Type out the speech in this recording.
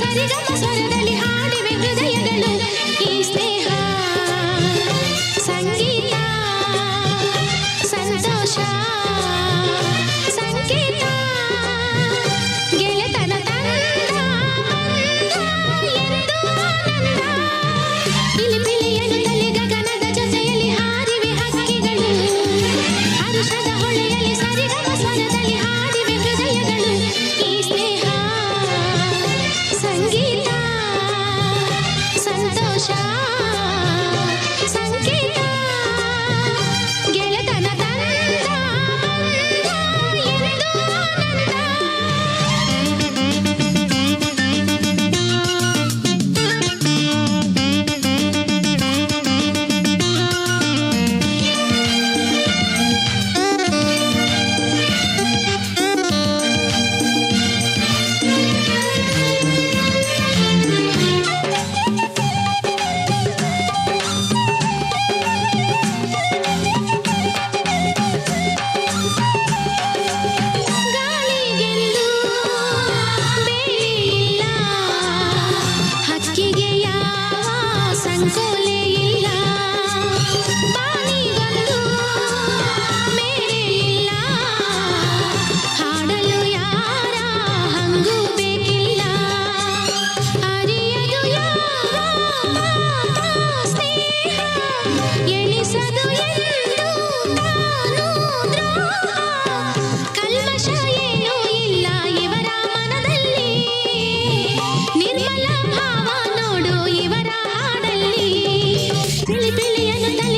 ಸರಿಗಮ ಸ್ವರದಲ್ಲಿ and ಬಿಳಿ ಬಿಳಿಯನ್ನು ತಲೆ